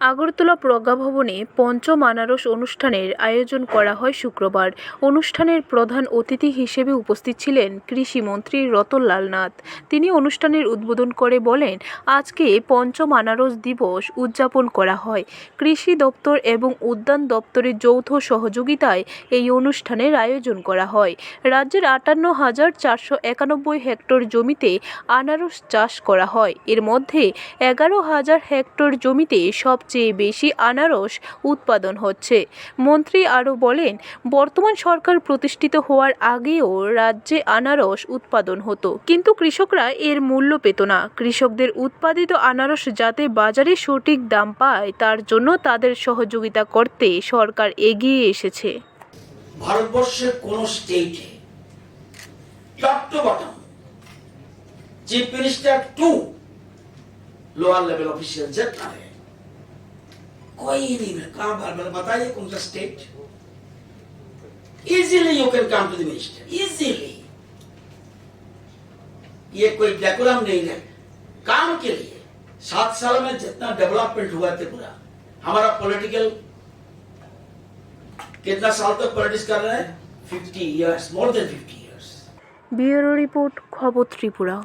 আগরতলা প্রজ্ঞাভবনে পঞ্চম আনারস অনুষ্ঠানের আয়োজন করা হয় শুক্রবার। অনুষ্ঠানের প্রধান অতিথি হিসেবে উপস্থিত ছিলেন কৃষিমন্ত্রী রতনলাল নাথ। তিনি অনুষ্ঠানের উদ্বোধন করে বলেন, আজকে পঞ্চম আনারস দিবস উদযাপন করা হয়। কৃষি দপ্তর এবং উদ্যান দপ্তরের যৌথ সহযোগিতায় এই অনুষ্ঠানের আয়োজন করা হয়। রাজ্যের আটান্ন হাজার চারশো একানব্বই হেক্টর জমিতে আনারস চাষ করা হয়। এর মধ্যে এগারো হাজার হেক্টর জমিতে সবচেয়ে বেশি আনারস উৎপাদন হচ্ছে। মন্ত্রী আরও বলেন, বর্তমান সরকার প্রতিষ্ঠিত হওয়ার আগেও রাজ্যে আনারস উৎপাদন হতো। কিন্তু কৃষকরা এর মূল্য পেত না। কৃষকদের উৎপাদিত আনারস যাতে বাজারে সঠিক দাম পায়, তার জন্য তাদের সহযোগিতা করতে সরকার এগিয়ে এসেছে। ভারতবর্ষের কোন স্টেটে top to bottom chief minister to lower level official যে থাকে कोई नहीं मिला कहा बताइए कौन सा state easily you can come to the minister ये कोई डेकोरम नहीं है, काम के लिए। सात साल में जितना डेवलपमेंट हुआ त्रिपुरा हमारा पॉलिटिकल कितना साल तक तो पॉलिटिक्स कर रहे हैं? Fifty years more than fifty years bureau report, खबर त्रिपुरा।